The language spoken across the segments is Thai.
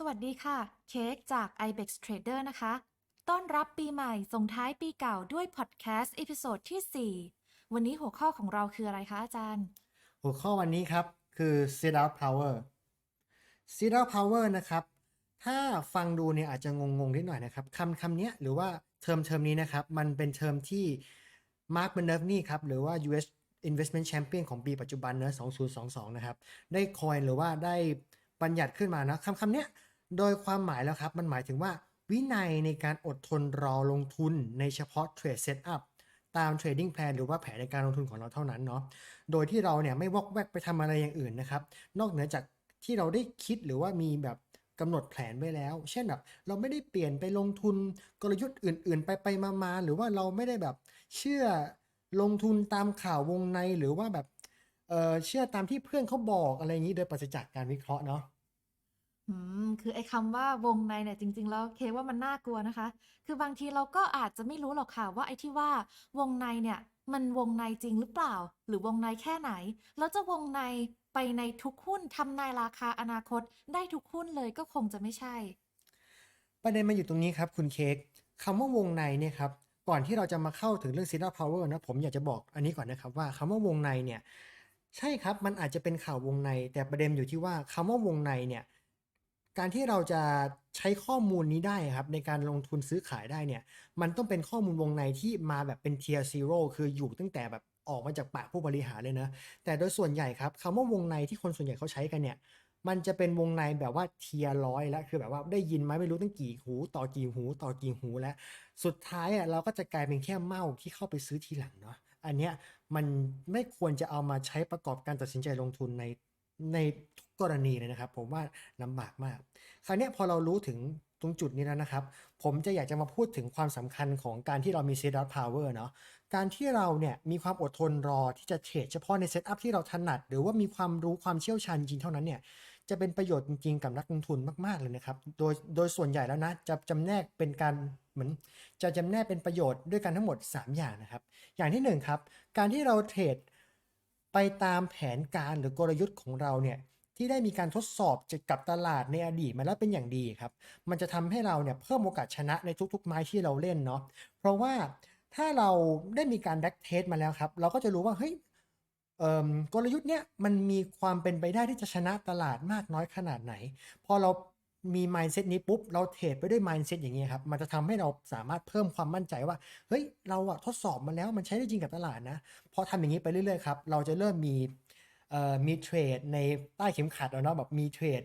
สวัสดีค่ะ เค้กจาก ibex Trader นะคะ ต้อนรับปีใหม่ส่งท้ายปีเก่าด้วยพอดแคสต์เอพิโซดที่ 4 วันนี้หัวข้อของเราคืออะไรคะอาจารย์ หัวข้อวันนี้ครับ คือ sit out power sit out power นะครับ ถ้าฟังดูเนี่ยอาจจะงงๆนิดหน่อยนะครับคำคำนี้หรือว่าเทอมเทอมนี้นะครับ มันเป็นเทอมที่ Mark b e r n e r n y ครับหรือว่า US Investment Champion ของปีปัจจุบันเนอะ2022 นะครับ ได้คอยหรือว่าได้บัญญัติขึ้นมานะคำคำเนี้ย โดยความหมายแล้วครับ มันหมายถึงว่า วินัยในการอดทนรอลงทุนในเฉพาะเทรดเซตอัพตาม trading plan หรือว่าแผนในการลงทุนของเราเท่านั้นเนาะโดยที่เราเนี่ยไม่วอกแวกไปทำอะไรอย่างอื่นนะครับ นอกเหนือจากที่เราได้คิดหรือว่ามีแบบกำหนดแผนไว้แล้ว เช่นแบบเราไม่ได้เปลี่ยนไปลงทุนกลยุทธ์อื่น ๆ ไปไปมามาหรือว่าเราไม่ได้แบบเชื่อลงทุนตามข่าววงในหรือว่าแบบเออเชื่อตามที่เพื่อนเขาบอกอะไรอย่างนี้โดยปราศจากการวิเคราะห์เนาะ อืม คือไอ้คำว่าวงในเนี่ยจริง ๆ แล้วเคว่ามันน่ากลัวนะคะ คือบางทีเราก็อาจจะไม่รู้หรอกค่ะว่าไอ้ที่ว่าวงในเนี่ย มันวงในจริงหรือเปล่า หรือวงในแค่ไหน แล้วจะวงในไปในทุกหุ้นทำนายราคาอนาคตได้ทุกหุ้นเลยก็คงจะไม่ใช่ ประเด็นมันอยู่ตรงนี้ครับคุณเค้กคำว่าวงในเนี่ยครับก่อนที่เราจะมาเข้าถึงเรื่อง Zero Power นะผมอยากจะบอกอันนี้ก่อนนะครับว่าคำว่าวงในเนี่ยใช่ครับมันอาจจะเป็นข่าววงใน แต่ประเด็นอยู่ที่ว่าคำว่าวงในเนี่ย การที่เราจะใช้ข้อมูลนี้ได้ครับในการลงทุนซื้อขายได้เนี่ย มันต้องเป็นข้อมูลวงในที่มาแบบเป็น tier zero คืออยู่ตั้งแต่แบบออกมาจากปากผู้บริหารเลยนะ แต่โดยส่วนใหญ่ครับคำว่าวงในที่คนส่วนใหญ่เขาใช้กันเนี่ย มันจะเป็นวงในแบบว่าเทียร้อยแล้วคือแบบว่าได้ยินไหมไม่รู้ตั้งกี่หู ต่อกี่หู ต่อกี่หูแล้ว สุดท้ายอะเราก็จะกลายเป็นแค่เมาที่เข้าไปซื้อทีหลังเนาะอันเนี้ยมันไม่ควรจะเอามาใช้ประกอบการตัดสินใจลงทุนในในทุ กรณีเลยนะครับ ผมว่าลำบากมาก คราวนี้พอเรารู้ถึงตรงจุดนี้แล้วนะครับ ผมจะอยากจะมาพูดถึงความสำคัญของการที่เรามี set up power เนาะการที่เราเนี่ยมีความอดทนรอที่จะเทรดเฉพาะในเซตอัพที่เราถนัด หรือว่ามีความรู้ความเชี่ยวชาญจริงเท่านั้นเนี่ยจะเป็นประโยชน์จริงๆกับนักลงทุนมากๆเลยนะครับ โดยโดยส่วนใหญ่แล้วนะจะจำแนกเป็นการเหมือนจะจำแนกเป็นประโยชน์ด้วยกันทั้งหมด 3 อย่างนะครับ อย่างที่1ครับการที่เราเทรดไปตามแผนการหรือกลยุทธ์ของเราเนี่ย ที่ได้มีการทดสอบกับตลาดในอดีตมาแล้วเป็นอย่างดีครับ มันจะทำให้เราเนี่ยเพิ่มโอกาสชนะในทุกๆ ไม้ที่เราเล่นเนาะเพราะว่าถ้าเราได้มีการแบ็กเทสมาแล้วครับ เราก็จะรู้ว่าเฮ้ยเออกลยุทธ์เนี้ยมันมีความเป็นไปได้ที่จะชนะตลาดมากน้อยขนาดไหน พอเรามี mindset นี้ปุ๊บ เราเทรดไปด้วย mindset อย่างนี้ยครับ มันจะทำให้เราสามารถเพิ่มความมั่นใจว่า เฮ้ย เราอะทดสอบมาแล้วมันใช้ได้จริงกับตลาดนะ พอทำอย่างนี้ไปเรื่อยๆครับ เราจะเริ่มมี มีเทรดในใต้เข็มขัดแล้วเนาะแบบมีเทรด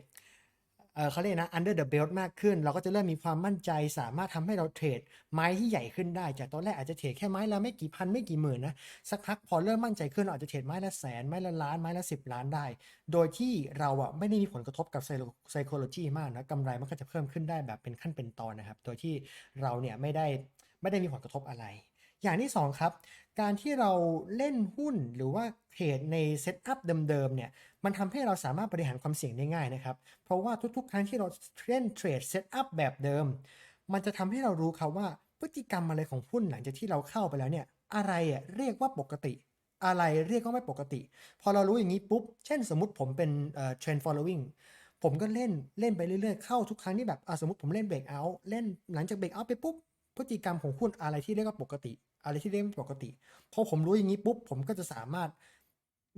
เขาเรียกนะ under the belt มากขึ้น เราก็จะเริ่มมีความมั่นใจสามารถทำให้เราเทรดไม้ที่ใหญ่ขึ้นได้ จากตอนแรกอาจจะเทรดแค่ไม้ละไม่กี่พันไม่กี่หมื่นนะ สักพักพอเริ่มมั่นใจขึ้นเราอาจจะเทรดไม้ละแสนไม้ละล้านไม้ละสิบล้านได้ โดยที่เราอะไม่ได้มีผลกระทบกับ psychology มากนะกำไรมันก็จะเพิ่มขึ้นได้แบบเป็นขั้นเป็นตอนนะครับ โดยที่เราเนี่ยไม่ได้ไม่ได้มีผลกระทบอะไร อย่างที่สองครับ การที่เราเล่นหุ้นหรือว่าเทรดในเซตอัพเดิมๆเนี่ยมันทำให้เราสามารถบริหารความเสี่ยงได้ง่ายนะครับ เพราะว่าทุกๆ ครั้งที่เราเล่นเทรดเซตอัพแบบเดิม มันจะทำให้เรารู้ครับว่าพฤติกรรมอะไรของหุ้นหลังจากที่เราเข้าไปแล้วเนี่ยอะไรอะเรียกว่าปกติ อะไรเรียกว่าไม่ปกติ พอเรารู้อย่างนี้ปุ๊บ เช่นสมมติผมเป็นเอ่อ trend following ผมก็เล่นเล่นไปเรื่อยๆ เข้าทุกครั้งที่แบบสมมติผมเล่น break out เล่นหลังจาก break out ไปปุ๊บพฤติกรรมของหุ้นอะไรที่เรียกว่าปกติ อะไรที่เรียกว่ปกติพอผมรู้อย่างนี้ปุ๊บผมก็จะสามารถ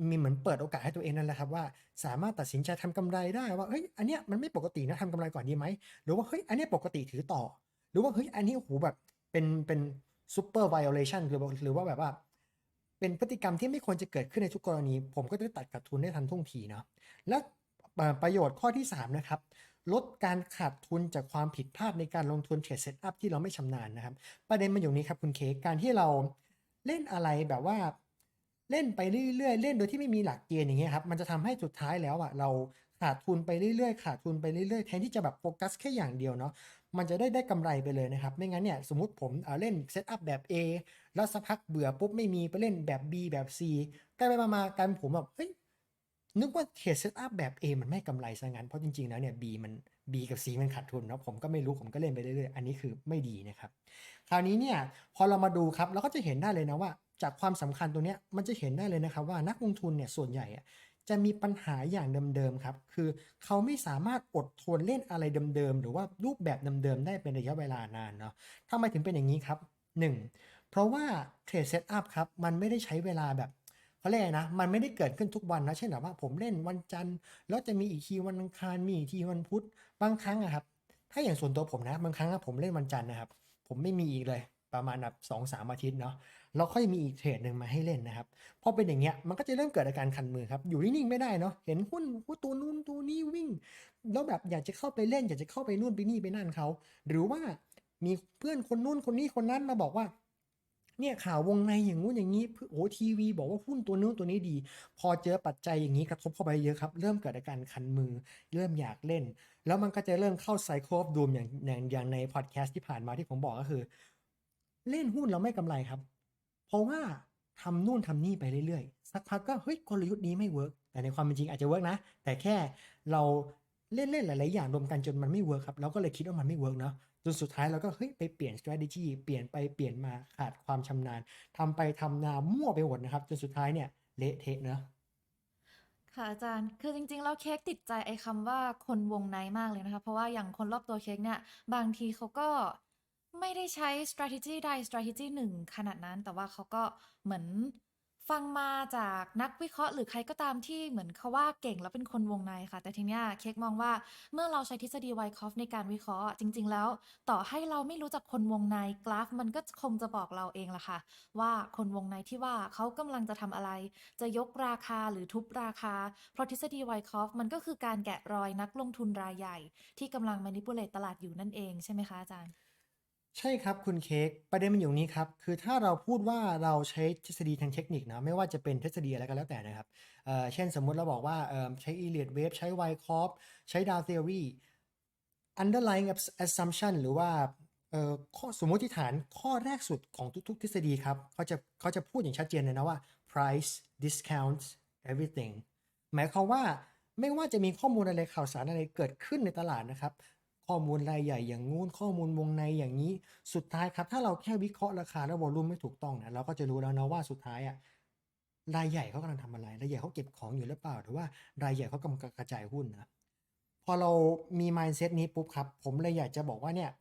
มีเหมือนเปิดโอกาสให้ตัวเองนั่นแหละครับว่าสามารถตัดสินใจทำกำไรได้ว่าเฮ้ยอันเนี้ยมันไม่ปกตินะทำกำไรก่อนดีไหมหรือว่าเฮ้ยอันเนี้ยปกติถือต่อ หรือว่าเฮ้ยอันนี้โอ้โหแบบเป็นเป็นซูเปอร์ไวโอเลชันหรือว่าหรือว่าแบบว่า เป็นพฤติกรรมที่ไม่ควรจะเกิดขึ้นในทุกกรณี ผมก็จะตัดขาดทุนได้ทันท่วงทีเนาะและประโยชน์ข้อที่ 3 นะครับ ลดการขาดทุนจากความผิดพลาดในการลงทุนเทรดเซตอัพที่เราไม่ชำนาญนะครับ ประเด็นมันอยู่นี้ครับคุณเคกการที่เราเล่นอะไรแบบว่าเล่นไปเรื่อยๆ เล่นโดยที่ไม่มีหลักเกณฑ์อย่างเงี้ยครับมันจะทำให้สุดท้ายแล้วอะเราขาดทุนไปเรื่อยๆ ขาดทุนไปเรื่อยๆ แทนที่จะแบบโฟกัสแค่อย่างเดียวเนาะมันจะได้ได้กำไรไปเลยนะครับ ไม่งั้นเนี่ยสมมติผมเอ่อเล่นเซตอัพแบบ A แล้วสักพักเบื่อปุ๊บไม่มีไปเล่นแบบ B แบบ C กลายไปมากลายเป็นผมแบบเฮ้ย นึกว่าเทรดเซตอัพแบบ A มันไม่กำไรซะงั้น เพราะจริงๆ แล้วเนี่ย B มัน B กับ C มันขาดทุนเนาะผมก็ไม่รู้ผมก็เล่นไปเรื่อยๆ อันนี้คือไม่ดีนะครับ คราวนี้เนี่ยพอเรามาดูครับเราก็จะเห็นได้เลยนะว่า จากความสำคัญตรงเนี้ยมันจะเห็นได้เลยนะครับว่านักลงทุนเนี่ยส่วนใหญ่จะมีปัญหาอย่างเดิมๆครับ คือเขาไม่สามารถอดทนเล่นอะไรเดิมๆ หรือว่ารูปแบบเดิมๆ ได้เป็นระยะเวลานานเนาะทำไมถึงเป็นอย่างนี้ครับ 1. เพราะว่าเทรดเซตอัพครับมันไม่ได้ใช้เวลาแบบ เขาเรียกไงนะ มันไม่ได้เกิดขึ้นทุกวันนะเช่นแบบว่าผมเล่นวันจันทร์แล้วจะมีอีกทีวันอังคารมีอีกทีวันพุธบางครั้งอะครับ ถ้าอย่างส่วนตัวผมนะบางครั้งอะผมเล่นวันจันทร์นะครับ ผมไม่มีอีกเลยประมาณแบบสองสามอาทิตย์เนาะแล้วค่อยมีอีกเทรดหนึ่งมาให้เล่นนะครับพอเป็นอย่างเงี้ยมันก็จะเริ่มเกิดอาการคันมือครับ อยู่นิ่งๆไม่ได้เนาะเห็นหุ้นหุ้นตัวนู้นตัวนี้วิ่ง แล้วแบบอยากจะเข้าไปเล่น อยากจะเข้าไปนู่นไปนี่ไปนั่นเขาหรือว่ามีเพื่อนคนนู้นคนนี้คนนั้นมาบอกว่า เนี่ยข่าววงในอย่างงู้นอย่างนี้โอ้ทีวีบอกว่าหุ้นตัวนู้นตัวนี้ดี พอเจอปัจจัยอย่างนี้กระทบเข้าไปเยอะครับ เริ่มเกิดอาการคันมือ เริ่มอยากเล่น แล้วมันก็จะเริ่มเข้าไซโค of doom อย่างอย่างอย่างในพอดแคสต์ที่ผ่านมาที่ผมบอกก็คือ เล่นหุ้นเราไม่กำไรครับ เพราะว่าทำนู่นทำนี่ไปเรื่อยๆ สักพักก็เฮ้ยกลยุทธ์นี้ไม่เวิร์กแต่ในความเป็นจริงอาจจะเวิร์กนะ แต่แค่เราเล่นเล่นหลายๆอย่างรวมกันจนมันไม่เวิร์กครับเราก็เลยคิดว่ามันไม่เวิร์กเนาะ จนสุดท้ายเราก็เฮ้ยไปเปลี่ยน strategy เปลี่ยนไปเปลี่ยนมาขาดความชำนาญทำไปทำนามั่วไปหมดนะครับ จนสุดท้ายเนี่ยเละเทะเนาะค่ะอาจารย์ คือจริงๆ แล้วเค้กติดใจไอ้คำว่าคนวงในมากเลยนะคะ เพราะว่าอย่างคนรอบตัวเค้กเนี่ย บางทีเขาก็ไม่ได้ใช้ strategy ใด strategy หนึ่งขนาดนั้น แต่ว่าเขาก็เหมือน ฟังมาจากนักวิเคราะห์ หรือใครก็ตามที่เหมือนเขาว่าเก่งแล้วเป็นคนวงในค่ะ แต่ทีเนี้ยเค้กมองว่าเมื่อเราใช้ทฤษฎีไวคอฟในการวิเคราะห์ จริง ๆ แล้ว ต่อให้เราไม่รู้จักคนวงในกราฟ มันก็คงจะบอกเราเองล่ะค่ะ ว่าคนวงในที่ว่าเขากำลังจะทำอะไร จะยกราคาหรือทุบราคา เพราะทฤษฎีไวคอฟมันก็คือการแกะรอยนักลงทุนรายใหญ่ ที่กำลัง manipulate ตลาดอยู่นั่นเองใช่ไหมคะอาจารย์ ใช่ครับคุณเค้กประเด็นมันอยู่ตรงนี้ครับคือถ้าเราพูดว่าเราใช้ทฤษฎีทางเทคนิคนะไม่ว่าจะเป็นทฤษฎีอะไรก็แล้วแต่นะครับเอ่อเช่นสมมุติเราบอกว่าเอ่อใช้ Elliott Wave ใช้ Wyckoff ใช้ Dow Theory underlying assumption หรือว่าข้อสมมติฐานข้อแรกสุดของทุกๆ ทฤษฎีครับเขาจะเขาจะพูดอย่างชัดเจนเลยนะว่า price discount everything หมายความว่าไม่ว่าจะมีข้อมูลอะไรข่าวสารอะไรเกิดขึ้นในตลาดนะครับ ข้อมูลรายใหญ่อย่างงู้นข้อมูลวงในอย่างนี้ สุดท้ายครับถ้าเราแค่วิเคราะห์ราคาและวอลลุ่มไม่ถูกต้องนะเราก็จะรู้แล้วนะว่าสุดท้ายอะรายใหญ่เขากำลังทำอะไรรายใหญ่เขาเก็บของอยู่หรือเปล่าหรือว่ารายใหญ่เขากำลังกระจายหุ้นนะพอเรามี mindset นี้ปุ๊บครับ ผมเลยอยากจะบอกว่าเนี่ย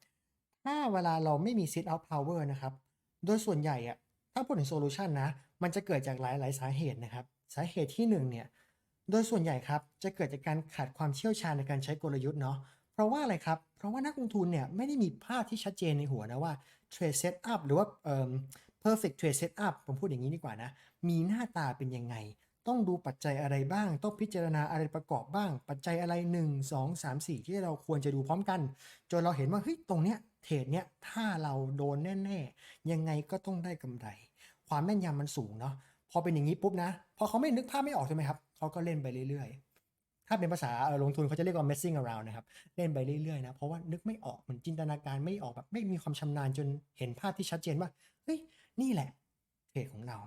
ถ้าเวลาเราไม่มี sit out power นะครับ โดยส่วนใหญ่อะถ้าพูดถึงโซลูชันนะ มันจะเกิดจากหลายๆสาเหตุนะครับ สาเหตุที่หนึ่งเนี่ย โดยส่วนใหญ่ครับ จะเกิดจากการขาดความเชี่ยวชาญในการใช้กลยุทธ์เนาะ เพราะว่าอะไรครับ เพราะว่านักลงทุนเนี่ยไม่ได้มีภาพที่ชัดเจนในหัวนะว่า trade setup หรือว่าเอ่อ perfect trade setup ผมพูดอย่างนี้ดีกว่านะ มีหน้าตาเป็นยังไง ต้องดูปัจจัยอะไรบ้าง ต้องพิจารณาอะไรประกอบบ้าง ปัจจัยอะไร 1 2 3 4 ที่เราควรจะดูพร้อมกัน จนเราเห็นว่าเฮ้ยตรงเนี้ยเทรดเนี้ยถ้าเราโดนแน่ๆ ยังไงก็ต้องได้กำไร ความแม่นยำมันสูงเนาะพอเป็นอย่างนี้ปุ๊บนะ พอเขาไม่นึกภาพไม่ออกใช่ไหมครับเขาก็เล่นไปเรื่อยๆ ถ้าเป็นภาษาลงทุนเขาจะเรียกว่า messing around นะครับ เล่นไปเรื่อยๆนะเพราะว่านึกไม่ออกเหมือนจินตนาการไม่ออกแบบไม่มีความชำนาญจนเห็นภาพที่ชัดเจนว่าเฮ้ยนี่แหละเทรดของเรา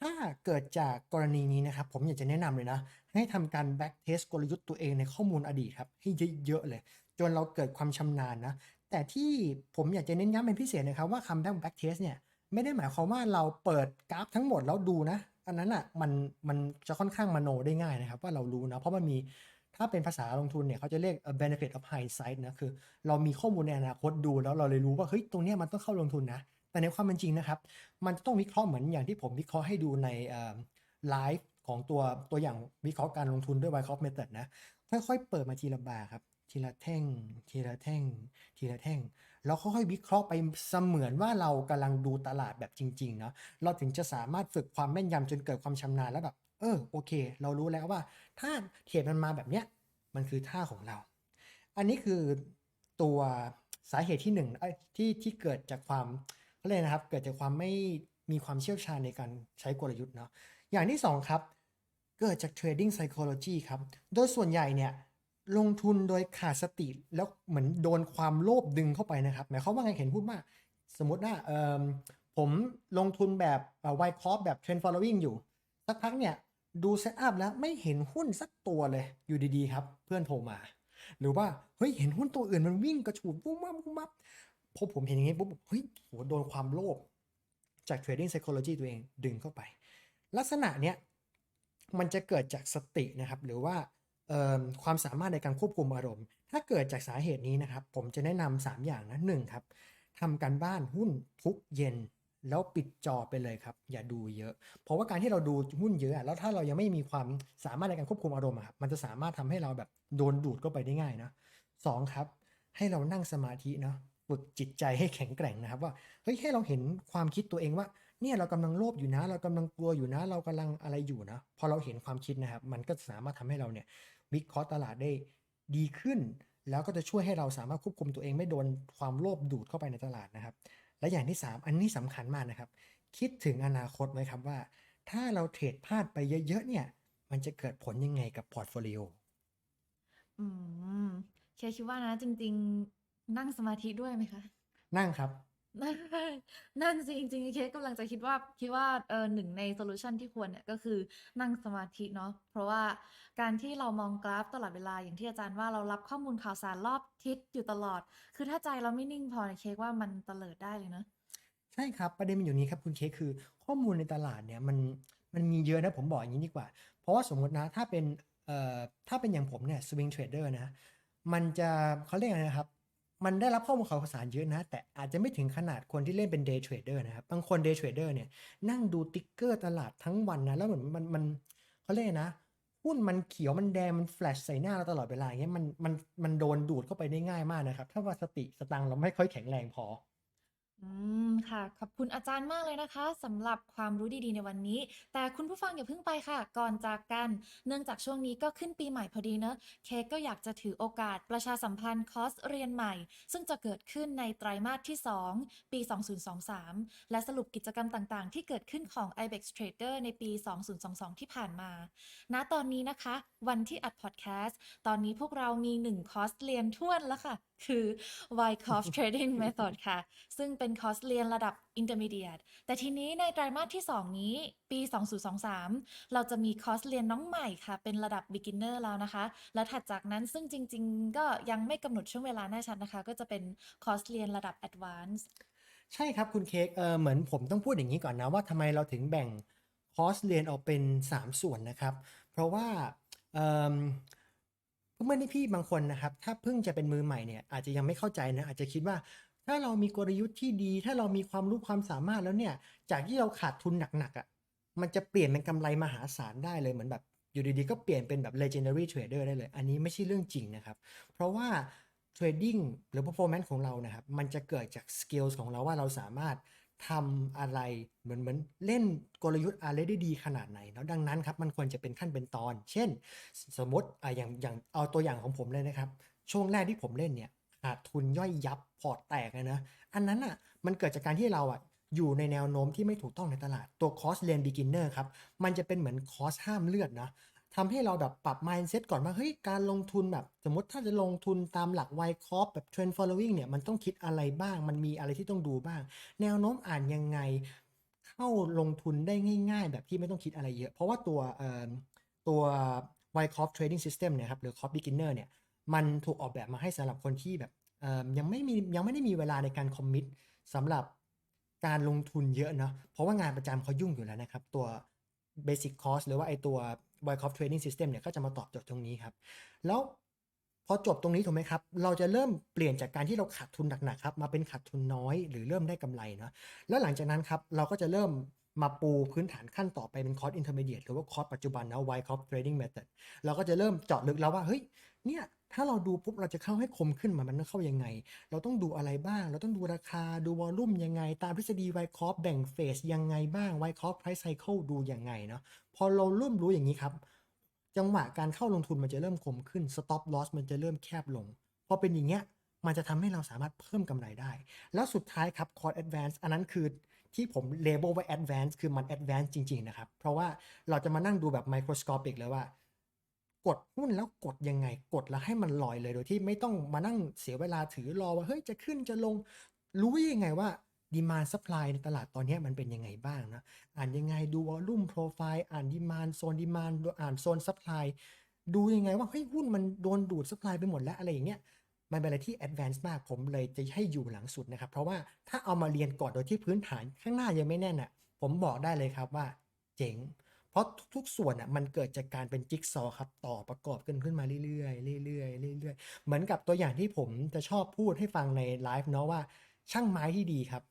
ถ้าเกิดจากกรณีนี้นะครับ ผมอยากจะแนะนำเลยนะ ให้ทำการ back test กลยุทธ์ตัวเองในข้อมูลอดีตครับ ให้เยอะๆเลย จนเราเกิดความชำนาญนะ แต่ที่ผมอยากจะเน้นย้ำเป็นพิเศษนะครับว่าคำ back back test เนี่ยไม่ได้หมายความว่าเราเปิดกราฟทั้งหมดแล้วดูนะ อันนั้นอะมันมันจะค่อนข้างมโนได้ง่ายนะครับ ว่าเรารู้นะเพราะมันมีถ้าเป็นภาษาลงทุนเนี่ยเขาจะเรียก a benefit of hindsight นะคือ เรามีข้อมูลในอนาคตดูแล้วเราเลยรู้ว่าเฮ้ยตรงเนี้ยมันต้องเข้าลงทุนนะแต่ในความเป็นจริงนะครับ มันจะต้องวิเคราะห์เหมือนอย่างที่ผมวิเคราะห์ให้ดูในไลฟ์ของตัวตัวอย่างวิเคราะห์การลงทุนด้วย Wyckoff Method นะค่อยๆ เปิดมาทีละบาร์ครับทีละแท่ง ทีละแท่ง ทีละแท่ง แล้วค่อยๆวิเคราะห์ไปเสมือนว่าเรากำลังดูตลาดแบบจริงๆเนาะเราถึงจะสามารถฝึกความแม่นยำจนเกิดความชำนาญแล้วแบบเออโอเค เรารู้แล้วว่าถ้าเทรดมันมาแบบเนี้ยมันคือท่าของเรา อันนี้คือตัวสาเหตุที่หนึ่งที่ที่เกิดจากความเขาเรียนะครับ เกิดจากความไม่มีความเชี่ยวชาญในการใช้กลยุทธ์เนาะอย่างที่สองครับ เกิดจาก trading psychology ครับ โดยส่วนใหญ่เนี่ย ลงทุนโดยขาดสติแล้วเหมือนโดนความโลภดึงเข้าไปนะครับ หมายความว่าไงเห็นพูดว่า สมมติว่าผมลงทุนแบบไวคอฟแบบ trend following อยู่ สักพักเนี่ยดูเซตอัพแล้วไม่เห็นหุ้นสักตัวเลยอยู่ดีๆครับ เพื่อนโทรมา หรือว่าเฮ้ยเห็นหุ้นตัวอื่นมันวิ่งกระฉูดปุ๊บมับปุ๊บมับพอผมเห็นอย่างนี้ปุ๊บเฮ้ยโหโดนความโลภจาก trading psychology ตัวเองดึงเข้าไป ลักษณะเนี้ยมันจะเกิดจากสตินะครับ หรือว่า ความสามารถในการควบคุมอารมณ์ ถ้าเกิดจากสาเหตุนี้นะครับ ผมจะแนะนำสามอย่างนะหนึ่งครับทำการบ้านหุ้นทุกเย็นแล้วปิดจอไปเลยครับ อย่าดูเยอะ เพราะว่าการที่เราดูหุ้นเยอะแล้วถ้าเรายังไม่มีความสามารถในการควบคุมอารมณ์ครับมันจะสามารถทำให้เราแบบโดนดูดเข้าไปได้ง่ายนะสองครับ ให้เรานั่งสมาธิเนาะฝึกจิตใจให้แข็งแกร่งนะครับว่าเฮ้ยให้เราเห็นความคิดตัวเองว่าเนี่ยเรากำลังโลภอยู่นะ เรากำลังกลัวอยู่นะ เรากำลังอะไรอยู่นะ พอเราเห็นความคิดนะครับ มันก็สามารถทำให้เราเนี่ย วิเคราะห์ตลาดได้ดีขึ้น แล้วก็จะช่วยให้เราสามารถควบคุมตัวเองไม่โดนความโลภดูดเข้าไปในตลาดนะครับ และอย่างที่ 3 อันนี้สำคัญมากนะครับ คิดถึงอนาคตไว้ครับว่า ถ้าเราเทรดพลาดไปเยอะๆเนี่ย มันจะเกิดผลยังไงกับพอร์ตโฟลิโออืมเคคิดว่านะจริง ๆ นั่งสมาธิด้วยไหมคะ นั่งครับ นั่นนั่นสิจริงๆเคสกำลังจะคิดว่าคิดว่าเออหนึ่งในโซลูชันที่ควรเนี่ยก็คือนั่งสมาธิเนาะเพราะว่าการที่เรามองกราฟตลอดเวลาอย่างที่อาจารย์ว่าเรารับข้อมูลข่าวสารรอบทิศอยู่ตลอด คือถ้าใจเราไม่นิ่งพอเนี่ยเคกว่ามันเตลิดได้เลยเนาะใช่ครับประเด็นมันอยู่นี้ครับคุณเค้กคือข้อมูลในตลาดเนี่ยมันมันมีเยอะนะผมบอกอย่างนี้ดีกว่า เพราะว่าสมมตินะถ้าเป็นเอ่อถ้าเป็นอย่างผมเนี่ยสวิงเทรดเดอร์นะมันจะเขาเรียกอะไรนะครับ มันได้รับข้อมูลข่าวสารเยอะนะ แต่อาจจะไม่ถึงขนาดคนที่เล่นเป็นเดย์เทรดเดอร์นะครับ บางคนเดย์เทรดเดอร์เนี่ยนั่งดูติ๊กเกอร์ตลาดทั้งวันนะ แล้วเหมือนมันมันเขาเรียกนะหุ้นมันเขียวมันแดงมันแฟลชใส่หน้าเราตลอดเวลาอย่างเงี้ยมันมันมันโดนดูดเข้าไปได้ง่ายมากนะครับ ถ้าว่าสติสตังค์เราไม่ค่อยแข็งแรงพอ อืม ค่ะ ขอบคุณอาจารย์มากเลยนะคะสำหรับความรู้ดี ๆ ในวันนี้ แต่คุณผู้ฟังอย่าเพิ่งไปค่ะ ก่อนจากกัน เนื่องจากช่วงนี้ก็ขึ้นปีใหม่พอดีเนอะ เค้กก็อยากจะถือโอกาสประชาสัมพันธ์คอร์สเรียนใหม่ ซึ่งจะเกิดขึ้นในไตรมาสที่ 2 ปี 2023 และสรุปกิจกรรมต่างๆ ที่เกิดขึ้นของ IBEX Trader ในปี 2022 ที่ผ่านมา ณ ตอนนี้นะคะ วันที่อัดพอดแคสต์ ตอนนี้พวกเรามีหนึ่งคอร์สเรียนท่วนแล้วค่ะ คือ Wyckoff Trading Method ค่ะ ซึ่งเป็นคอร์สเรียนระดับ Intermediate แต่ทีนี้ในไตรมาสที่ 2 นี้ปี 2023 เราจะมีคอร์สเรียนน้องใหม่ค่ะ เป็นระดับ Beginner แล้วนะคะ และถัดจากนั้นซึ่งจริง ๆ ก็ยังไม่กำหนดช่วงเวลาแน่ชัดนะคะ ก็จะเป็นคอร์สเรียนระดับ Advanced ใช่ครับคุณเค้กเออเหมือนผมต้องพูดอย่างนี้ก่อนนะว่าทำไมเราถึงแบ่งคอร์สเรียนออกเป็น 3 ส่วนนะครับ เพราะว่าเอ่ม เมื่อนี่พี่บางคนนะครับ ถ้าเพิ่งจะเป็นมือใหม่เนี่ยอาจจะยังไม่เข้าใจนะอาจจะคิดว่า ถ้าเรามีกลยุทธ์ที่ดี ถ้าเรามีความรู้ความสามารถแล้วเนี่ย จากที่เราขาดทุนหนักๆอะมันจะเปลี่ยนเป็นกำไรมหาศาลได้เลยเหมือนแบบอยู่ดีๆ ก็เปลี่ยนเป็นแบบ legendary trader ได้เลย อันนี้ไม่ใช่เรื่องจริงนะครับ เพราะว่า trading หรือ performance ของเรานะครับ มันจะเกิดจาก skills ของเราว่าเราสามารถ ทำอะไรเหมือนเหมือนเล่นกลยุทธ์อะไรได้ดีขนาดไหนแล้วดังนั้นครับมันควรจะเป็นขั้นเป็นตอน เช่น สมมติอะอย่างอย่างเอาตัวอย่างของผมเลยนะครับ ช่วงแรกที่ผมเล่นเนี่ยขาดทุนย่อยยับพอร์ตแตกเลยนะอันนั้นอะมันเกิดจากการที่เราอะอยู่ในแนวโน้มที่ไม่ถูกต้องในตลาดตัวคอร์สเรียน beginner ครับมันจะเป็นเหมือนคอร์สห้ามเลือดนะ ทำให้เราแบบปรับ mindset ก่อนว่าเฮ้ยการลงทุนแบบ สมมติถ้าจะลงทุนตามหลัก y c o r p แบบ trend following เนี่ยมันต้องคิดอะไรบ้าง มันมีอะไรที่ต้องดูบ้าง แนวโน้มอ่านยังไง เข้าลงทุนได้ง่าย ๆ แบบที่ไม่ต้องคิดอะไรเยอะ เพราะว่าตัวเอ่อตัว y c o r p trading system เนี่ยครับหรือ c o r p beginner เนี่ยมันถูกออกแบบมาให้สำหรับคนที่แบบเอ่อยังไม่มียังไม่ได้มีเวลาในการคอมมิตสำหรับการลงทุนเยอะเนาะเพราะว่างานประจำเขายุ่งอยู่แล้วนะครับ ตัว basic course หรือว่าไอตัว w y c o f Trading System เนี่ยก็จะมาตอบโจทย์ตรงนี้ครับ แล้วพอจบตรงนี้ถูกไหมครับ เราจะเริ่มเปลี่ยนจากการที่เราขาดทุนหนักๆครับมาเป็นขาดทุนน้อยหรือเริ่มได้กำไรเนาะแล้วหลังจากนั้นครับเราก็จะเริ่มมาปูพื้นฐานขั้นต่อไปเป็นคอร์สอินเทอร์มีเดียหรือว่าคอร์สปัจจุบันนะ y c o f Trading Method เราก็จะเริ่มเจาะลึกแล้วว่าเฮ้ยเนี่ย ถ้าเราดูปุ๊บเราจะเข้าให้คมขึ้นมามันต้องเข้ายังไง เราต้องดูอะไรบ้าง เราต้องดูราคาดูวอลลุ่มยังไง ตามทฤษฎี y c o f แบ่งเฟสยังไงบ้าง y c o f Price Cycle ดูยังไงเนาะพอเราเริ่มรู้อย่างนี้ครับ จังหวะการเข้าลงทุนมันจะเริ่มคมขึ้น stop loss มันจะเริ่มแคบลงพอเป็นอย่างเงี้ยมันจะทำให้เราสามารถเพิ่มกำไรได้ แล้วสุดท้ายครับ Core Advance อันนั้นคือที่ผม label ไว้ Advance คือมัน Advance จริง ๆ นะครับ เพราะว่าเราจะมานั่งดูแบบ microscopic เลยว่า กดหุ้นแล้วกดยังไงกดแล้วให้มันลอยเลยโดยที่ไม่ต้องมานั่งเสียเวลาถือรอว่าเฮ้ยจะขึ้นจะลงรู้ยังไงว่า demand supply ในตลาดตอนนี้มันเป็นยังไงบ้างนะอ่านยังไงดู volume profile อ่าน demand โซน demand ดูอ่านโซน supply ดูยังไงว่าเฮ้ยหุ้นมันโดนดูด supply ไปหมดแล้วอะไรอย่างเงี้ยมันเป็นอะไรที่ advance มากผมเลยจะให้อยู่หลังสุดนะครับ เพราะว่าถ้าเอามาเรียนก่อนโดยที่พื้นฐานข้างหน้ายังไม่แน่นอะผมบอกได้เลยครับว่าเจ๋ง เพราะทุกส่วนอะมันเกิดจากการเป็นจิ๊กซอครับต่อประกอบกันขึ้นมาเรื่อยๆเรื่อยๆเรื่อยๆเหมือนกับตัวอย่างที่ผมจะชอบพูดให้ฟังในไลฟ์เนาะว่า ช่างไม้ที่ดีครับ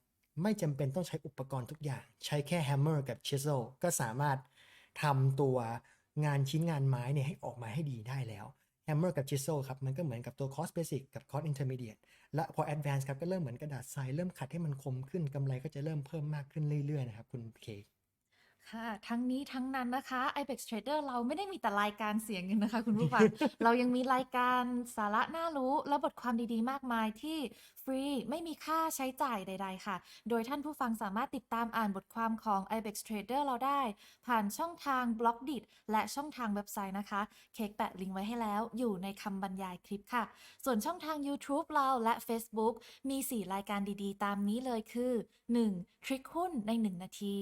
ไม่จำเป็นต้องใช้อุปกรณ์ทุกอย่าง ใช้แค่แฮมเมอร์กับชิส e ก็สามารถทำตัวงานชิ้นงานไม้เนี่ยให้ออกมาให้ดีได้แล้วแฮมเมอร์กับชิส e ครับมันก็เหมือนกับตัวคอสเบสิกกับคอสอินเตอร์มีเดียและพอแอด a n c e ครับก็เริ่มเหมือนกระดาษทรายเริ่มขัดให้มันคมขึ้นกำไรก็จะเริ่มเพิ่มมากขึ้นเรื่อยๆนะครับคุณเค ค่ะ ทั้งนี้ทั้งนั้นนะคะ ibex trader เราไม่ได้มีแต่รายการเสียเงินนะคะคุณผู้ฟัง เรายังมีรายการสาระน่ารู้ และบทความดีๆ มากมายที่ฟรีไม่มีค่าใช้จ่ายใด ๆ ค่ะ โดยท่านผู้ฟังสามารถติดตามอ่านบทความของ ibex trader เราได้ ผ่านช่องทาง b l o g d i t และช่องทางเว็บไซต์นะคะ เค้กแปะลิงก์ไว้ให้แล้วอยู่ในคำบรรยายคลิปค่ะ ส่วนช่องทาง YouTube เราและ Facebook มี 4 รายการดีๆ ตามนี้เลยคือ 1. ทริคหุ้นใน 1 นาที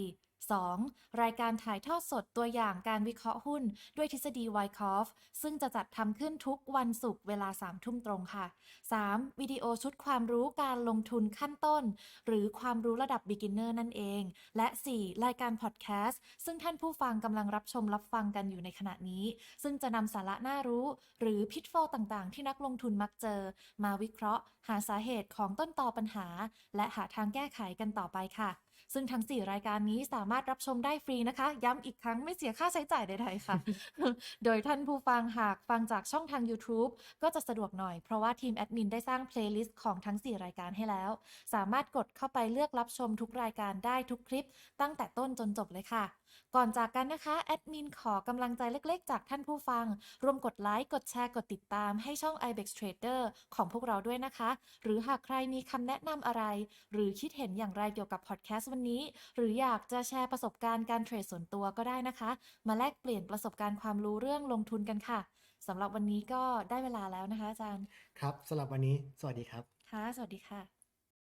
2. รายการถ่ายทอดสดตัวอย่างการวิเคราะห์หุ้น ด้วยทฤษฎีไวคอฟซึ่งจะจัดทำขึ้นทุกวันศุกร์เวลา 3 ทุ่มตรงค่ะ 3. วิดีโอชุดความรู้การลงทุนขั้นต้น หรือความรู้ระดับ beginner นั่นเอง และ 4. รายการพอดแคสต์ซึ่งท่านผู้ฟังกำลังรับชมรับฟังกันอยู่ในขณะนี้ ซึ่งจะนำสาระน่ารู้ หรือพิทฟอลต่างๆ ที่นักลงทุนมักเจอ มาวิเคราะห์ หาสาเหตุของต้นตอปัญหา และหาทางแก้ไขกันต่อไปค่ะ ซึ่งทั้ง 4 รายการนี้สามารถรับชมได้ฟรีนะคะ ย้ำอีกครั้งไม่เสียค่าใช้จ่ายใดๆค่ะ โดยท่านผู้ฟังหากฟังจากช่องทาง YouTube ก็จะสะดวกหน่อยเพราะว่าทีมแอดมินได้สร้างเพลย์ลิสต์ของทั้ง 4 รายการให้แล้ว สามารถกดเข้าไปเลือกรับชมทุกรายการได้ทุกคลิป ตั้งแต่ต้นจนจบเลยค่ะ ก่อนจากกันนะคะ แอดมินขอกำลังใจเล็กๆ จากท่านผู้ฟัง รวมกดไลค์ กดแชร์ กดติดตามให้ช่อง ibex trader ของพวกเราด้วยนะคะ หรือหากใครมีคำแนะนำอะไร หรือคิดเห็นอย่างไรเกี่ยวกับพอดแคสต์วันนี้ หรืออยากจะแชร์ประสบการณ์การเทรดส่วนตัวก็ได้นะคะ มาแลกเปลี่ยนประสบการณ์ความรู้เรื่องลงทุนกันค่ะสำหรับวันนี้ก็ได้เวลาแล้วนะคะอาจารย์ ครับสำหรับวันนี้ สวัสดีครับ ค่ะ สวัสดีค่ะ